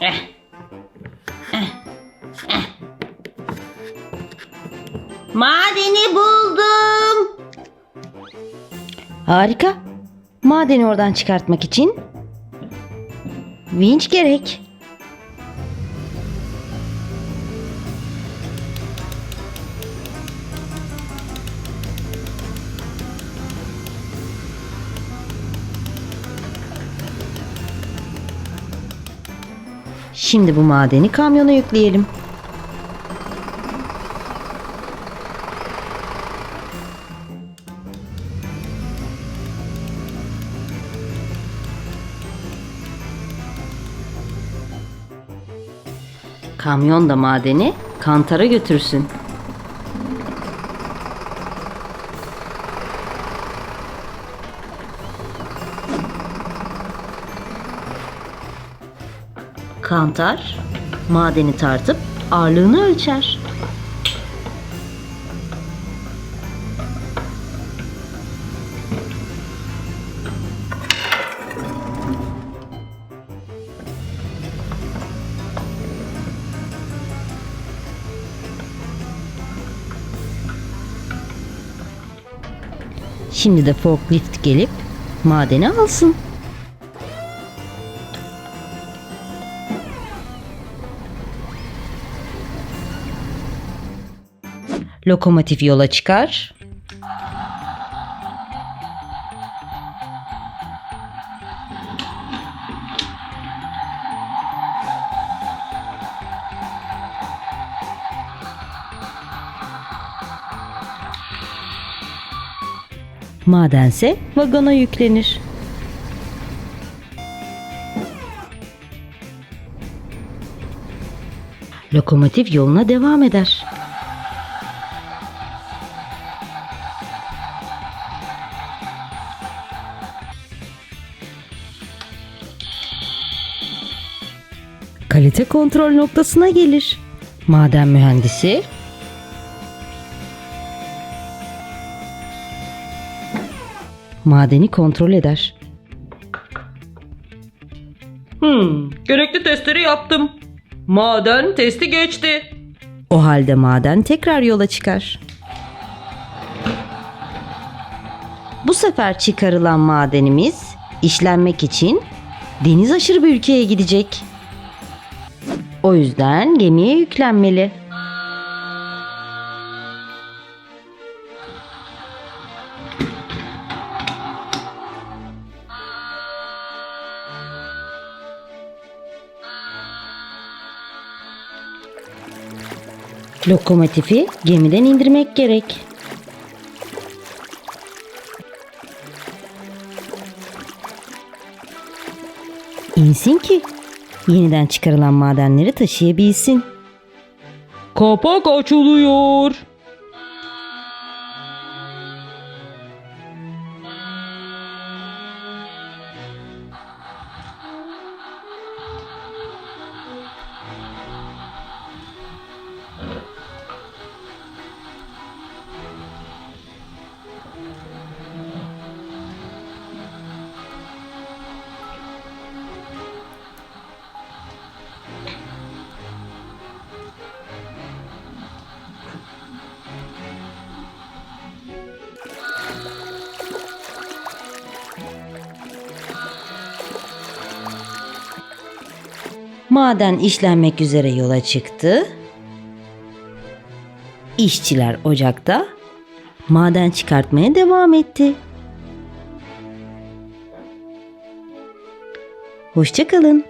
Eh. Eh. Eh. Madeni buldum. Harika. Madeni oradan çıkartmak için vinç gerek. Şimdi bu madeni kamyona yükleyelim. Kamyon da madeni kantara götürsün. Kantar madeni tartıp ağırlığını ölçer. Şimdi de forklift gelip madeni alsın. Lokomotif yola çıkar. Madense vagona yüklenir. Lokomotif yoluna devam eder. Kalite kontrol noktasına gelir. Maden mühendisi madeni kontrol eder. Hmm, gerekli testleri yaptım. Maden testi geçti. O halde maden tekrar yola çıkar. Bu sefer çıkarılan madenimiz işlenmek için deniz aşırı bir ülkeye gidecek. O yüzden gemiye yüklenmeli. Lokomotifi gemiden indirmek gerek. İnsin ki yeniden çıkarılan madenleri taşıyabilsin. Kapak açılıyor. Maden işlenmek üzere yola çıktı. İşçiler ocakta maden çıkartmaya devam etti. Hoşçakalın.